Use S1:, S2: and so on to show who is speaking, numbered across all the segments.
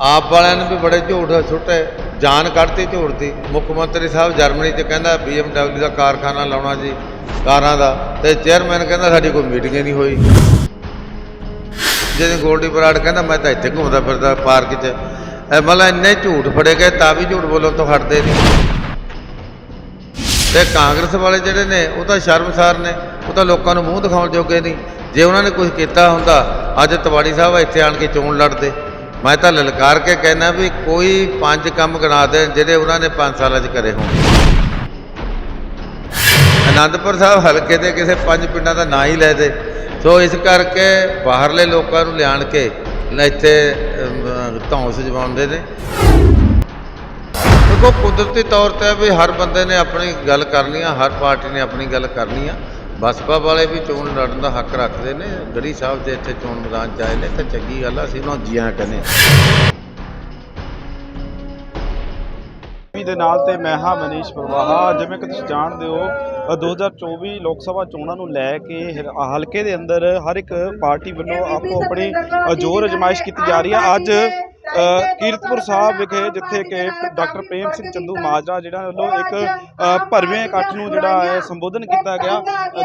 S1: ਆਪ ਵਾਲਿਆਂ ਨੇ ਵੀ ਬੜੇ ਝੂਠ ਸੁੱਟੇ, ਜਾਨ ਕੱਢਤੀ ਝੂਠ ਦੀ। ਮੁੱਖ ਮੰਤਰੀ ਸਾਹਿਬ ਜਰਮਨੀ 'ਚ ਕਹਿੰਦਾ BMW ਦਾ ਕਾਰਖਾਨਾ ਲਾਉਣਾ ਜੀ, ਕਾਰਾਂ ਦਾ। ਤੇ ਚੇਅਰਮੈਨ ਕਹਿੰਦਾ, ਸਾਡੀ ਕੋਈ ਮੀਟਿੰਗ ਹੀ ਨਹੀਂ ਹੋਈ। ਜਿਹਦੇ ਗੋਲਡੀ ਬਰਾੜ ਕਹਿੰਦਾ, ਮੈਂ ਤਾਂ ਇੱਥੇ ਘੁੰਮਦਾ ਫਿਰਦਾ ਪਾਰਕ 'ਚ। ਇਹ ਮਤਲਬ ਇੰਨੇ ਝੂਠ ਫੜੇ ਗਏ, ਤਾਂ ਵੀ ਝੂਠ ਬੋਲਣ ਤੋਂ ਹਟਦੇ ਨਹੀਂ। ਤੇ ਕਾਂਗਰਸ ਵਾਲੇ ਜਿਹੜੇ ਨੇ, ਉਹ ਤਾਂ ਸ਼ਰਮਸਾਰ ਨੇ। ਉਹ ਤਾਂ ਲੋਕਾਂ ਨੂੰ ਮੂੰਹ ਦਿਖਾਉਣ ਜੋਗੇ ਨਹੀਂ। ਜੇ ਉਹਨਾਂ ਨੇ ਕੁਝ ਕੀਤਾ ਹੁੰਦਾ, ਅੱਜ ਤਵਾੜੀ ਸਾਹਿਬ ਇੱਥੇ ਆਣ ਕੇ ਚੋਣ ਲੜਦੇ। ਮੈਂ ਤਾਂ ਲਲਕਾਰ ਕੇ ਕਹਿਣਾ ਵੀ ਕੋਈ ਪੰਜ ਕੰਮ ਗਿਣਾ ਦੇ ਜਿਹੜੇ ਉਹਨਾਂ ਨੇ 5 ਸਾਲਾਂ 'ਚ ਕਰੇ ਹੋਣ। ਅਨੰਦਪੁਰ ਸਾਹਿਬ ਹਲਕੇ ਦੇ ਕਿਸੇ ਪੰਜ ਪਿੰਡਾਂ ਦਾ ਨਾਂ ਹੀ ਲੈ ਦੇ। ਸੋ ਇਸ ਕਰਕੇ ਬਾਹਰਲੇ ਲੋਕਾਂ ਨੂੰ ਲਿਆਣ ਕੇ ਇੱਥੇ ਅਮ, ਧੌਂਸ ਜਮਾਉਂਦੇ ਨੇ। ਦੇਖੋ ਕੁਦਰਤੀ ਤੌਰ ਤੇ ਵੀ ਹਰ ਬੰਦੇ ਨੇ ਆਪਣੀ ਗੱਲ ਕਰਨੀ ਆ ਹਰ ਪਾਰਟੀ ਨੇ ਆਪਣੀ ਗੱਲ ਕਰਨੀ ਆ। ਬਸਪਾ ਵਾਲੇ ਵੀ ਚੋਣ ਲੜਨ ਦਾ ਹੱਕ ਰੱਖਦੇ ਨੇ। ਗੜੀ ਸਾਹਿਬ ਦੇ ਇੱਥੇ ਚੋਣ ਮੈਦਾਨ ਚ ਆਏ ਨੇ ਤਾਂ ਚੰਗੀ ਗੱਲ ਆ ਅਸੀਂ ਉਹਨਾਂ ਜੀਆਂ ਕਹਿੰਦੇ ਹਾਂ
S2: ਵੀ ਦੇ ਨਾਲ ਤੇ ਮੈਂ ਹਾਂ ਮਨੀਸ਼ ਪ੍ਰਵਾਹਾ। ਜਿਵੇਂ ਕਿ ਤੁਸੀਂ ਜਾਣਦੇ ਹੋ ਅ, 2024 ਲੋਕ ਸਭਾ ਚੋਣਾਂ ਨੂੰ ਲੈ ਕੇ ਹਲਕੇ ਦੇ ਅੰਦਰ ਹਰ ਇੱਕ ਪਾਰਟੀ ਵੱਲੋਂ ਆਪੋ ਆਪਣੀ ਜ਼ੋਰ ਅਜਮਾਇਸ਼ ਕੀਤੀ ਜਾ ਰਹੀ ਹੈ ਅੱਜ ਕੀਰਤਪੁਰ ਸਾਹਿਬ ਵਿਖੇ ਜਿੱਥੇ ਕਿ ਡਾਕਟਰ ਪ੍ਰੇਮ ਸਿੰਘ ਚੰਦੂ ਮਾਜਰਾ ਜਿਹੜਾ ਵੱਲੋਂ ਇੱਕ ਭਰਵੇਂ ਇਕੱਠ ਨੂੰ ਜਿਹੜਾ ਹੈ ਸੰਬੋਧਨ ਕੀਤਾ ਗਿਆ।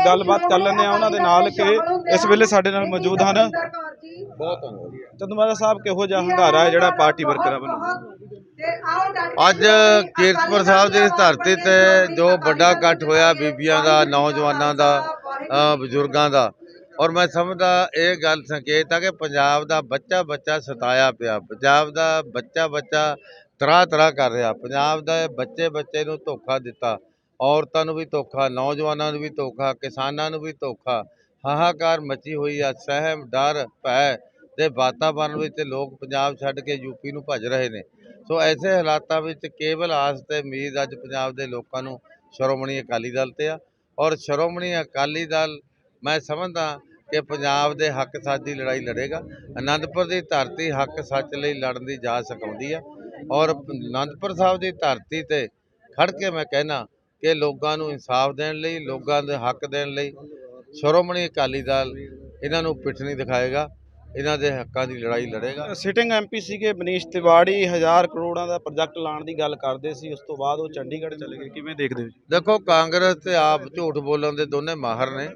S2: ਗੱਲਬਾਤ ਕਰ ਲੈਂਦੇ ਆ ਉਹਨਾਂ ਦੇ ਨਾਲ ਕਿ ਇਸ ਵੇਲੇ ਸਾਡੇ ਨਾਲ ਮੌਜੂਦ ਹਨ।
S1: ਬਹੁਤ ਧੰਨਵਾਦ।
S2: ਚੰਦੂ ਮਾਜਰਾ ਸਾਹਿਬ ਕਿਹੋ ਜਿਹਾ ਹੰਗਾਰਾ ਹੈ ਜਿਹੜਾ ਪਾਰਟੀ ਵਰਕਰਾਂ ਵੱਲੋਂ?
S1: ਅੱਜ ਕੀਰਤਪੁਰ ਸਾਹਿਬ ਦੀ ਇਸ ਧਰਤੀ ਤੇ ਜੋ ਵੱਡਾ ਇਕੱਠ ਹੋਇਆ ਬੀਬੀਆਂ ਦਾ ਨੌਜਵਾਨਾਂ ਦਾ ਬਜ਼ੁਰਗਾਂ ਦਾ ਔਰ ਮੈਂ ਸਮਝਦਾ ਇਹ ਗੱਲ ਸੰਕੇਤ ਆ ਕਿ ਪੰਜਾਬ ਦਾ ਬੱਚਾ ਬੱਚਾ ਸਤਾਇਆ ਪਿਆ। ਪੰਜਾਬ ਦਾ ਬੱਚਾ ਬੱਚਾ ਤਰਾ ਤਰਾ ਕਰ ਰਿਹਾ। ਪੰਜਾਬ ਦਾ ਬੱਚੇ ਬੱਚੇ ਨੂੰ ਧੋਖਾ ਦਿੱਤਾ। ਔਰਤਾਂ ਨੂੰ ਵੀ ਧੋਖਾ, ਨੌਜਵਾਨਾਂ ਨੂੰ ਵੀ ਧੋਖਾ, ਕਿਸਾਨਾਂ ਨੂੰ ਵੀ ਧੋਖਾ। ਹਾਹਾਕਾਰ ਮਚੀ ਹੋਈ ਆ, ਸਹਿਮ, ਡਰ, ਭੈ ਦੇ ਵਾਤਾਵਰਣ ਵਿੱਚ ਲੋਕ ਪੰਜਾਬ ਛੱਡ ਕੇ ਯੂਪੀ ਨੂੰ ਭੱਜ ਰਹੇ ਨੇ। ਸੋ ਐਸੇ ਹਾਲਾਤਾਂ ਵਿੱਚ ਕੇਵਲ ਆਸ ਤੇ ਉਮੀਦ ਅੱਜ ਪੰਜਾਬ ਦੇ ਲੋਕਾਂ ਨੂੰ ਸ਼੍ਰੋਮਣੀ ਅਕਾਲੀ ਦਲ ਤੇ ਆ। ਔਰ ਸ਼੍ਰੋਮਣੀ ਅਕਾਲੀ ਦਲ ਮੈਂ ਸਮਝਦਾ ਕਿ ਪੰਜਾਬ ਦੇ ਹੱਕ ਸੱਚ ਦੀ ਲੜਾਈ ਲੜੇਗਾ। ਆਨੰਦਪੁਰ ਦੀ ਧਰਤੀ ਹੱਕ ਸੱਚ ਲਈ ਲੜਨ ਦੀ ਜਾ ਸਕਾਉਂਦੀ ਆ ਔਰ ਆਨੰਦਪੁਰ ਸਾਹਿਬ ਦੀ ਧਰਤੀ ਤੇ ਖੜ ਕੇ ਮੈਂ ਕਹਿਣਾ ਕਿ ਲੋਕਾਂ ਨੂੰ ਇਨਸਾਫ ਦੇਣ ਲਈ ਲੋਕਾਂ ਦੇ ਹੱਕ ਦੇਣ ਲਈ ਸ਼੍ਰੋਮਣੀ ਅਕਾਲੀ ਦਲ ਇਹਨਾਂ ਨੂੰ ਪਿੱਠ ਨਹੀਂ ਦਿਖਾਏਗਾ ਇਹਨਾਂ ਦੇ ਹੱਕਾਂ ਦੀ ਲੜਾਈ ਲੜੇਗਾ।
S2: ਸਿਟਿੰਗ ਐਮਪੀ ਸੀਗੇ ਮਨੀਸ਼ ਤਿਵਾੜੀ ਹਜ਼ਾਰ ਕਰੋੜਾਂ ਦਾ ਪ੍ਰੋਜੈਕਟ ਲਾਉਣ ਦੀ ਗੱਲ ਕਰਦੇ ਸੀ ਉਸ ਤੋਂ ਬਾਅਦ ਉਹ ਚੰਡੀਗੜ੍ਹ ਚਲੇ ਗਏ। ਕਿਵੇਂ ਦੇਖਦੇ ਹੋ?
S1: ਦੇਖੋ ਕਾਂਗਰਸ ਤੇ ਆਪ ਝੂਠ ਬੋਲਣ ਦੇ ਦੋਨੇ ਮਾਹਰ ਨੇ।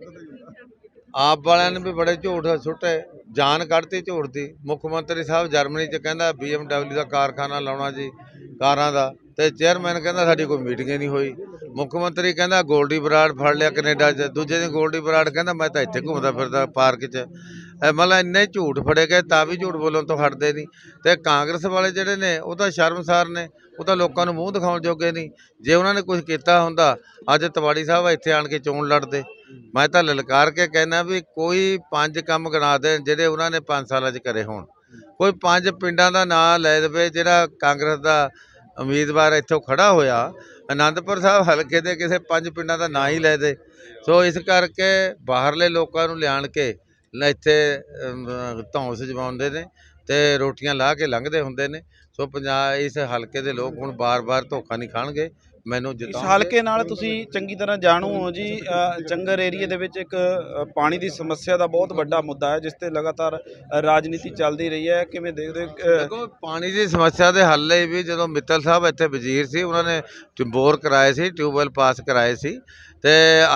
S1: ਆਪ ਵਾਲਿਆਂ ਨੇ ਵੀ ਬੜੇ ਝੂਠ ਸੁੱਟੇ, ਜਾਨ ਕੱਢਤੀ ਝੂਠ ਦੀ। ਮੁੱਖ ਮੰਤਰੀ ਸਾਹਿਬ ਜਰਮਨੀ 'ਚ ਕਹਿੰਦਾ BMW ਦਾ ਕਾਰਖਾਨਾ ਲਾਉਣਾ ਜੀ, ਕਾਰਾਂ ਦਾ। ਤੇ ਚੇਅਰਮੈਨ ਕਹਿੰਦਾ ਸਾਡੀ ਕੋਈ ਮੀਟਿੰਗ ਹੀ ਨਹੀਂ ਹੋਈ। ਮੁੱਖ ਮੰਤਰੀ ਕਹਿੰਦਾ ਗੋਲਡੀ ਬਰਾੜ ਫੜ ਲਿਆ ਕੈਨੇਡਾ 'ਚ। ਦੂਜੇ ਦਿਨ ਗੋਲਡੀ ਬਰਾੜ ਕਹਿੰਦਾ ਮੈਂ ਤਾਂ ਇੱਥੇ ਘੁੰਮਦਾ ਫਿਰਦਾ ਪਾਰਕ 'ਚ। ਇਹ ਮਤਲਬ ਇੰਨੇ ਝੂਠ ਫੜੇ ਗਏ, ਤਾਂ ਵੀ ਝੂਠ ਬੋਲਣ ਤੋਂ ਹਟਦੇ ਨਹੀਂ। ਤੇ ਕਾਂਗਰਸ ਵਾਲੇ ਜਿਹੜੇ ਨੇ, ਉਹ ਤਾਂ ਸ਼ਰਮਸਾਰ ਨੇ। ਉਹ ਤਾਂ ਲੋਕਾਂ ਨੂੰ ਮੂੰਹ ਦਿਖਾਉਣ ਜੋਗੇ ਨਹੀਂ। ਜੇ ਉਹਨਾਂ ਨੇ ਕੁਝ ਕੀਤਾ ਹੁੰਦਾ, ਅੱਜ ਤਵਾੜੀ ਸਾਹਿਬ ਇੱਥੇ ਆਣ ਕੇ ਚੋਣ ਲੜਦੇ। ਮੈਂ ਤਾਂ ਲਲਕਾਰ ਕੇ ਕਹਿਣਾ ਵੀ ਕੋਈ ਪੰਜ ਕੰਮ ਗਿਣਾ ਦੇਣ ਜਿਹੜੇ ਉਹਨਾਂ ਨੇ 5 ਸਾਲਾਂ 'ਚ ਕਰੇ ਹੋਣ। ਕੋਈ ਪੰਜ ਪਿੰਡਾਂ ਦਾ ਨਾਂ ਲੈ ਦੇਵੇ ਜਿਹੜਾ ਕਾਂਗਰਸ ਦਾ ਉਮੀਦਵਾਰ ਇੱਥੋਂ ਖੜਾ ਹੋਇਆ ਆਨੰਦਪੁਰ ਸਾਹਿਬ ਹਲਕੇ ਦੇ ਕਿਸੇ ਪੰਜ ਪਿੰਡਾਂ ਦਾ ਨਾਂ ਹੀ ਲੈ ਦੇ। ਸੋ ਇਸ ਕਰਕੇ ਬਾਹਰਲੇ ਲੋਕਾਂ ਨੂੰ ਲਿਆਣ ਕੇ ਇੱਥੇ ਅਮ, ਧੌਂਸ ਜਮਾਉਂਦੇ ਨੇ ਤੇ ਰੋਟੀਆਂ ਲਾ ਕੇ ਲੰਘਦੇ ਹੁੰਦੇ ਨੇ। ਸੋ ਪੰਜਾਬ ਇਸ ਹਲਕੇ ਦੇ ਲੋਕ ਹੁਣ ਬਾਰ-ਬਾਰ ਧੋਖਾ ਨਹੀਂ ਖਾਣਗੇ। ਮੈਨੂੰ
S2: ਇਸ ਹਲਕੇ ਨਾਲ ਤੁਸੀਂ ਚੰਗੀ ਤਰ੍ਹਾਂ ਜਾਣੂ ਹੋ ਜੀ ਅ, ਜੰਗਰ ਏਰੀਆ ਦੇ ਵਿੱਚ ਇੱਕ ਅ, ਪਾਣੀ ਦੀ ਸਮੱਸਿਆ ਦਾ ਬਹੁਤ ਵੱਡਾ ਮੁੱਦਾ ਹੈ ਜਿਸ ਤੇ ਲਗਾਤਾਰ ਅ, ਰਾਜਨੀਤੀ ਚੱਲਦੀ ਰਹੀ ਹੈ। ਕਿਵੇਂ ਦੇਖਦੇ ਹੋ? ਅ,
S1: ਦੇਖੋ ਪਾਣੀ ਦੀ ਸਮੱਸਿਆ ਦੇ ਹੱਲ ਲਈ ਵੀ ਜਦੋਂ ਮਿੱਤਲ ਸਾਹਿਬ ਇੱਥੇ ਵਜ਼ੀਰ ਸੀ ਉਹਨਾਂ ਨੇ ਟ- ਬੋਰ ਕਰਾਏ ਸੀ ਟਿਊਬਵੈਲ ਪਾਸ ਕਰਾਏ ਸੀ। ਤੇ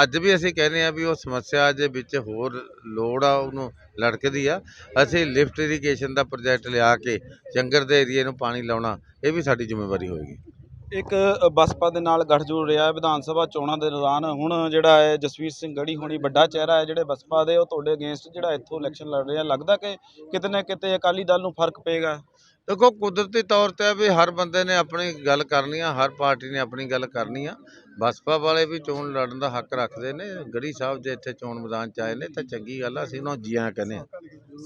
S1: ਅੱਜ ਵੀ ਅਸੀਂ ਕਹਿੰਦੇ ਆ ਵੀ ਉਹ ਸਮੱਸਿਆ ਦੇ ਵਿੱਚ ਹੋਰ ਲੋੜ ਆ ਉਹਨੂੰ ਲੜਕਦੀ ਆ। ਅਸੀਂ ਲਿਫਟ ਇਰੀਗੇਸ਼ਨ ਦਾ ਪ੍ਰੋਜੈਕਟ ਲਿਆ ਕੇ ਜੰਗਰ ਦੇ ਏਰੀਏ ਨੂੰ ਪਾਣੀ ਲਾਉਣਾ ਇਹ ਵੀ ਸਾਡੀ ਜ਼ਿੰਮੇਵਾਰੀ ਹੋਏਗੀ।
S2: ਇੱਕ ਬਸਪਾ ਦੇ ਨਾਲ ਗੱਠਜੋੜ ਰਿਹਾ ਹੈ। ਵਿਧਾਨ ਸਭਾ ਚੋਣਾਂ ਦੇ ਦੌਰਾਨ ਹੁਣ ਜਿਹੜਾ ਹੈ ਜਸਵੀਰ ਸਿੰਘ ਗੜੀ ਹੋਣੀ ਵੱਡਾ ਚਿਹਰਾ ਹੈ। ਜਿਹੜੇ ਬਸਪਾ ਦੇ ਉਹ ਤੁਹਾਡੇ ਅਗੇਂਸਟ ਜਿਹੜਾ ਇੱਥੋਂ ਇਲੈਕਸ਼ਨ ਲੜ ਰਹੇ ਲੱਗਦਾ ਕਿ ਕਿਤੇ ਨਾ ਕਿਤੇ ਅਕਾਲੀ ਦਲ ਨੂੰ ਫ਼ਰਕ ਪਏਗਾ।
S1: ਦੇਖੋ ਕੁਦਰਤੀ ਤੌਰ ਤੇ ਵੀ ਹਰ ਬੰਦੇ ਨੇ ਆਪਣੀ ਗੱਲ ਕਰਨੀ ਆ। ਹਰ ਪਾਰਟੀ ਨੇ ਆਪਣੀ ਗੱਲ ਕਰਨੀ ਆ। ਬਸਪਾ ਵਾਲੇ ਵੀ ਚੋਣ ਲੜਨ ਦਾ ਹੱਕ ਰੱਖਦੇ ਨੇ। ਗੜੀ ਸਾਹਿਬ ਜੇ ਇੱਥੇ ਚੋਣ ਮੈਦਾਨ ਚ ਆਏ ਨੇ ਤਾਂ ਚੰਗੀ ਗੱਲ ਆ। ਅਸੀਂ ਉਹਨਾਂ ਨੂੰ ਜੀਆਂ ਕਹਿੰਦੇ ਆ।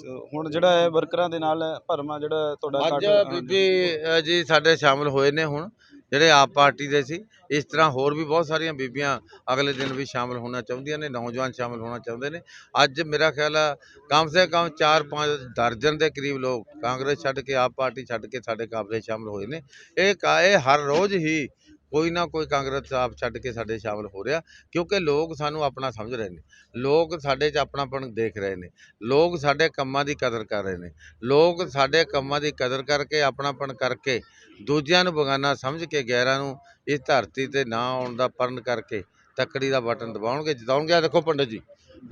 S2: ਸੋ ਹੁਣ ਜਿਹੜਾ ਹੈ ਵਰਕਰਾਂ ਦੇ ਨਾਲ ਭਰਮਾ ਜਿਹੜਾ ਤੁਹਾਡਾ
S1: ਅੱਜ ਬੀਬੀ ਜੀ ਸਾਡੇ ਸ਼ਾਮਲ ਹੋਏ ਨੇ ਹੁਣ। ਜਿਹੜੇ ਆਪ ਪਾਰਟੀ ਦੇ ਸੀ, ਇਸ ਤਰ੍ਹਾਂ ਹੋਰ ਵੀ ਬਹੁਤ ਸਾਰੀਆਂ ਬੀਬੀਆਂ ਅਗਲੇ ਦਿਨ ਵੀ ਸ਼ਾਮਲ ਹੋਣਾ ਚਾਹੁੰਦੀਆਂ ਨੇ, ਨੌਜਵਾਨ ਸ਼ਾਮਲ ਹੋਣਾ ਚਾਹੁੰਦੇ ਨੇ। ਅੱਜ ਮੇਰਾ ਖਿਆਲ ਆ, ਕਮ ਸੇ ਕਮ 4-5 ਦਰਜਨ ਦੇ ਕਰੀਬ ਲੋਕ ਕਾਂਗਰਸ ਛੱਡ ਕੇ, ਆਪ ਪਾਰਟੀ ਛੱਡ ਕੇ ਸਾਡੇ ਕਾਬਲੇ ਸ਼ਾਮਲ ਹੋਏ ਨੇ। ਇਹ ਕਾ, ਇਹ ਹਰ ਰੋਜ਼ ਹੀ ਕੋਈ ਨਾ ਕੋਈ ਕਾਂਗਰਸ ਆਪ ਛੱਡ ਕੇ ਸਾਡੇ ਸ਼ਾਮਲ ਹੋ ਰਿਹਾ, ਕਿਉਂਕਿ ਲੋਕ ਸਾਨੂੰ ਆਪਣਾ ਸਮਝ ਰਹੇ ਨੇ, ਲੋਕ ਸਾਡੇ 'ਚ ਆਪਣਾਪਣ ਦੇਖ ਰਹੇ ਨੇ, ਲੋਕ ਸਾਡੇ ਕੰਮਾਂ ਦੀ ਕਦਰ ਕਰ ਰਹੇ ਨੇ, ਲੋਕ ਸਾਡੇ ਕੰਮਾਂ ਦੀ ਕਦਰ ਕਰਕੇ ਆਪਣਾਪਣ ਕਰਕੇ ਦੂਜਿਆਂ ਨੂੰ ਬਗਾਨਾ ਸਮਝ ਕੇ ਗੈਰਾਂ ਨੂੰ ਇਸ ਧਰਤੀ ਤੇ ਨਾ ਆਉਣ ਦਾ ਪਰਨ ਕਰਕੇ ਤੱਕੜੀ ਦਾ ਬਟਨ ਦਬਾਉਣਗੇ, ਜਿਤਾਉਣਗੇ। ਆਹ ਦੇਖੋ ਪੰਡਤ ਜੀ,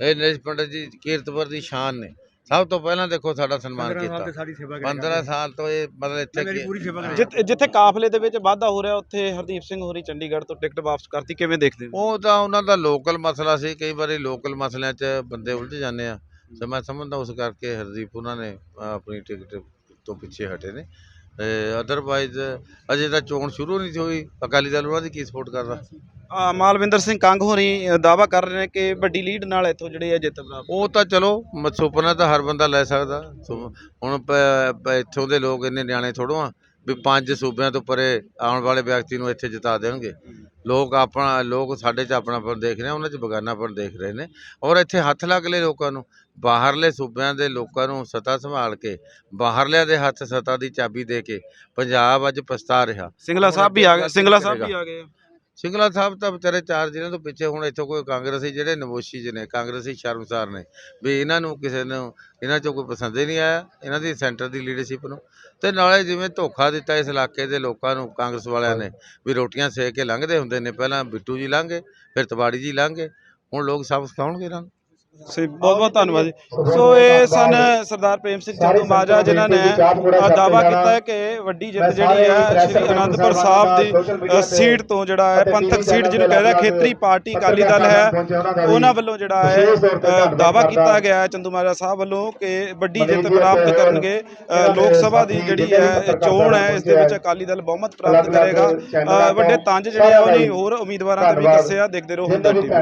S1: ਇਹ ਨਰੇਸ਼ ਪੰਡਤ ਜੀ, ਕੀਰਤਪੁਰ ਦੀ ਸ਼ਾਨ ਨੇ। ਸਭ ਤੋਂ ਪਹਿਲਾਂ ਦੇਖੋ ਸਾਡਾ ਸਨਮਾਨ ਕੀਤਾ।
S3: ਸਾਡੀ ਸੇਵਾ
S1: 15 ਸਾਲ ਤੋਂ ਇਹ ਮਤਲਬ ਇੱਥੇ
S2: ਜਿੱਥੇ ਜਿੱਥੇ ਕਾਫਲੇ ਦੇ ਵਿੱਚ ਵਾਧਾ ਹੋ ਰਿਹਾ ਉੱਥੇ ਹਰਦੀਪ ਸਿੰਘ ਹੋਰੀ ਚੰਡੀਗੜ੍ਹ ਤੋਂ ਟਿਕਟ ਵਾਪਸ ਕਰਤੀ ਕਿਵੇਂ ਦੇਖਦੇ ਹੋ?
S1: ਉਹ ਤਾਂ ਉਹਨਾਂ ਦਾ ਲੋਕਲ ਮਸਲਾ ਸੀ ਕਈ ਵਾਰੀ ਲੋਕਲ ਮਸਲਿਆਂ 'ਚ ਬੰਦੇ ਉਲਝ ਜਾਂਦੇ ਆ। ਤੇ ਮੈਂ ਸਮਝਦਾ ਉਸ ਕਰਕੇ ਹਰਦੀਪ ਉਹਨਾਂ ਨੇ ਆਪਣੀ ਟਿਕਟ ਤੋਂ ਪਿੱਛੇ ਹਟੇ ਨੇ। ਅਦਰਵਾਈਜ਼ ਅਜੇ ਤਾਂ ਚੋਣ ਸ਼ੁਰੂ ਨਹੀਂ ਹੋਈ। ਅਕਾਲੀ ਦਲ ਉਹਨਾਂ ਦੀ ਕੀ ਸਪੋਰਟ ਕਰਦਾ
S2: ਆ ਮਾਲਵਿੰਦਰ ਸਿੰਘ ਕੰਗ ਹੋਰੀ ਦਾਵਾ ਕਰ ਰਹੇ ਨੇ ਕਿ ਵੱਡੀ ਲੀਡ ਨਾਲ ਇੱਥੋਂ ਜਿਹੜੇ ਆ ਜਿੱਤ ਪ੍ਰਾਪਤ
S1: ਉਹ ਤਾਂ ਚਲੋ ਸੁਪਨਾ ਤਾਂ ਹਰ ਬੰਦਾ ਲੈ ਸਕਦਾ। ਹੁਣ ਇੱਥੋਂ ਦੇ ਲੋਕ ਇੰਨੇ ਨਿਆਣੇ ਥੋੜੋ ਆ ਵੀ ਪੰਜ ਸੂਬਿਆਂ ਤੋਂ ਪਰੇ ਆਉਣ ਵਾਲੇ ਵਿਅਕਤੀ ਨੂੰ ਇੱਥੇ ਜਿਤਾ ਦੇਣਗੇ। ਲੋਕ ਆਪਣਾ ਲੋਕ ਸਾਡੇ 'ਚ ਆਪਣਾਪਣ ਦੇਖ ਰਹੇ ਉਹਨਾਂ 'ਚ ਬਗਾਨਾਪਣ ਦੇਖ ਰਹੇ ਨੇ। ਔਰ ਇੱਥੇ ਹੱਥ ਲੱਗ ਲਏ ਲੋਕਾਂ ਨੂੰ। ਬਾਹਰਲੇ ਸੂਬਿਆਂ ਦੇ ਲੋਕਾਂ ਨੂੰ ਸਤਾ ਸੰਭਾਲ ਕੇ ਬਾਹਰਲਿਆਂ ਦੇ ਹੱਥ ਸਤਾ ਦੀ ਚਾਬੀ ਦੇ ਕੇ ਪੰਜਾਬ ਅੱਜ ਪਛਤਾ ਰਿਹਾ।
S2: ਸਿੰਗਲਾ ਸਾਹਿਬ ਵੀ ਆ ਗਏ ਸਿੰਗਲਾ ਸਾਹਿਬ ਵੀ ਆ ਗਏ
S1: ਸਿੰਗਲਾ ਸਾਹਿਬ ਤਾਂ ਵਿਚਾਰੇ ਚਾਰ ਜ਼ਿਲ੍ਹਿਆਂ ਤੋਂ ਪਿੱਛੇ ਹੁਣ ਇੱਥੋਂ ਕੋਈ ਕਾਂਗਰਸੀ ਜਿਹੜੇ ਨਵੋਸ਼ੀ ਜੀ ਨੇ, ਕਾਂਗਰਸੀ ਸ਼ਰਮਸਾਰ ਨੇ, ਵੀ ਇਹਨਾਂ ਨੂੰ ਕਿਸੇ ਨੂੰ, ਇਹਨਾਂ ਚੋਂ ਕੋਈ ਪਸੰਦ ਹੀ ਨਹੀਂ ਆਇਆ, ਇਹਨਾਂ ਦੀ ਸੈਂਟਰ ਦੀ ਲੀਡਰਸ਼ਿਪ ਨੂੰ। ਤੇ ਨਾਲੇ ਜਿਵੇਂ ਧੋਖਾ ਦਿੱਤਾ ਇਸ ਇਲਾਕੇ ਦੇ ਲੋਕਾਂ ਨੂੰ, ਕਾਂਗਰਸ ਵਾਲਿਆਂ ਨੇ, ਵੀ ਰੋਟੀਆਂ ਸੇਕ ਕੇ ਲੰਘਦੇ ਹੁੰਦੇ ਨੇ, ਪਹਿਲਾਂ ਬਿੱਟੂ ਜੀ ਲੰਘੇ, ਫਿਰ ਤਵਾੜੀ ਜੀ ਲੰਘੇ, ਹੁਣ ਲੋਕ ਸਭ ਸਿਖਾਉਣਗੇ ਇਹਨਾਂ ਨੂੰ।
S2: ਸੇ ਬਹੁਤ ਬਹੁਤ ਧੰਨਵਾਦ ਜੀ। ਸੋ ਇਹ ਸਨ ਸਰਦਾਰ ਪ੍ਰੇਮ ਸਿੰਘ ਚੰਦੂ ਮਾਜਰਾ ਜਿਨ੍ਹਾਂ ਨੇ ਅ, ਦਾਅਵਾ ਕੀਤਾ ਹੈ ਕਿ ਵੱਡੀ ਜਿੱਤ ਜਿਹੜੀ ਹੈ ਸ਼੍ਰੀ ਅਨੰਦਪੁਰ ਸਾਹਿਬ ਦੀ ਸੀਟ ਤੋਂ ਜਿਹੜਾ ਹੈ ਪੰਥਕ ਸੀਟ ਜਿਹਨੂੰ ਕਹਿੰਦਾ ਖੇਤਰੀ ਪਾਰਟੀ ਅਕਾਲੀ ਦਲ ਹੈ। ਉਹਨਾਂ ਵੱਲੋਂ ਜਿਹੜਾ ਹੈ ਅ, ਦਾਅਵਾ ਕੀਤਾ ਗਿਆ ਹੈ ਚੰਦੂ ਮਾਜਰਾ ਸਾਹਿਬ ਵੱਲੋਂ ਕਿ ਵੱਡੀ ਜਿੱਤ ਪ੍ਰਾਪਤ ਕਰਨਗੇ। ਲੋਕ ਸਭਾ ਦੀ ਜਿਹੜੀ ਹੈ ਚੋਣ ਹੈ ਇਸ ਦੇ ਵਿੱਚ ਅਕਾਲੀ ਦਲ ਬਹੁਮਤ ਪ੍ਰਾਪਤ ਕਰੇਗਾ। ਵੱਡੇ ਤੰਜ ਜਿਹੜੇ ਆ ਉਹਨੇ ਹੋਰ ਉਮੀਦਵਾਰਾਂ ਦੇ ਵੀ ਦੱਸਿਆ ਦੇਖਦੇ ਰਹੋ ਹੁੰਦਾ ਟੀਵੀ